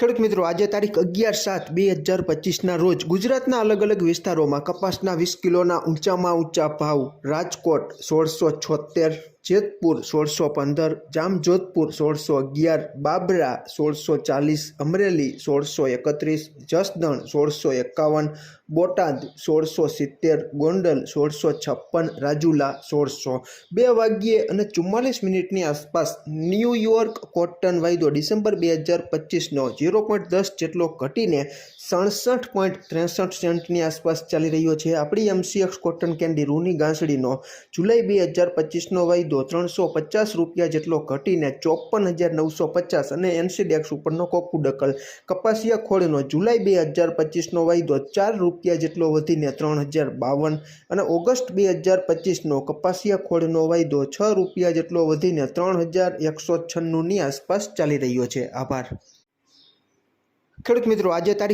ખેડૂત મિત્રો, આજે તારીખ અગિયાર સાત બે હજાર પચીસના રોજ ગુજરાતના અલગ અલગ વિસ્તારોમાં કપાસના વીસ કિલોના ઊંચામાં ઊંચા ભાવ. રાજકોટ સોળસો છોતેર જેતપુર સોળસો પંદર, જામજોધપુર સોળસો અગિયાર, બાબરા સોળસો ચાલીસ, અમરેલી સોળસો એકત્રીસ, જસદણ સોળસો એકાવન, બોટાદ સોળસો સિત્તેર, ગોંડલ સોળસો છપ્પન, રાજુલા સોળસો. બે વાગ્યે અને ચુમ્માલીસ મિનિટની આસપાસ ન્યૂયોર્ક કોટન વાયદો ડિસેમ્બર બે હજાર પચીસનો ઝીરો પોઈન્ટ દસ જેટલો ઘટીને સડસઠ પોઈન્ટ ત્રેસઠ સેન્ટની આસપાસ ચાલી રહ્યો છે. આપણી એમસીએક્સ કોટન કેન્ડી રૂની ગાંસડીનો જુલાઈ બે હજાર પચીસનો વાયદો ત્રણસો પચાસ રૂપિયા જેટલો ઘટીને ચોપન હજાર નવસો પચાસ અને એનસીડેક્સ ઉપરનો કોકુડકલ કપાસિયા ખોળનો જુલાઈ બે હજાર પચીસનો વાયદો ચાર રૂપિયા જેટલો વધીને ત્રણ હજાર બાવન અને ઓગસ્ટ બે હજાર પચીસનો કપાસિયા ખોળનો વાયદો છ રૂપિયા જેટલો વધીને ત્રણ હજાર એકસો છન્નુંની આસપાસ ચાલી રહ્યો છે. આભાર. ખેડૂત મિત્રો, આજે તારીખ